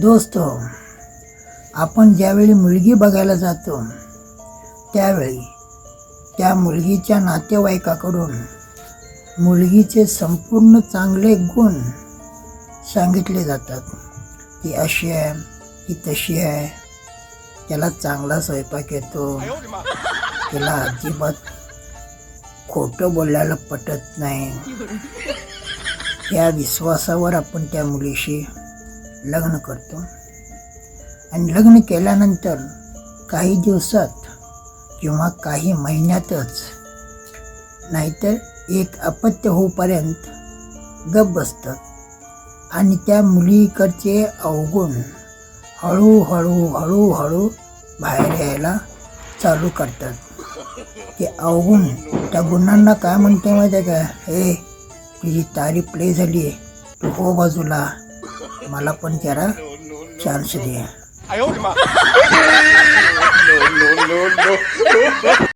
दोस्त आपण ज्यावेळी मुलगी बघायला जातो त्यावेळी त्या मुलगीच्या नातेवाईकाकडून मुलगीचे संपूर्ण चांगले गुण सांगितले जातात. ती अशी आहे ती तशी आहे त्याला चांगला स्वयंपाक येतो तिला अजिबात खोटं बोलायला पटत नाही. या विश्वासावर आपण त्या मुलीशी लग्न करतो. आणि लग्न केल्यानंतर काही दिवसात किंवा काही महिन्यातच नाहीतर एक अपत्य होऊपर्यंत गप बसतात आणि त्या मुलीकडचे अवगुण हळूहळू हळूहळू बाहेर यायला चालू करतात. ते अवगुण त्या गुणांना काय म्हणते माहिती आहे का? हे तुझी तारीफ प्ले झाली आहे तू हो बाजूला मला पण जरा चान्स द्या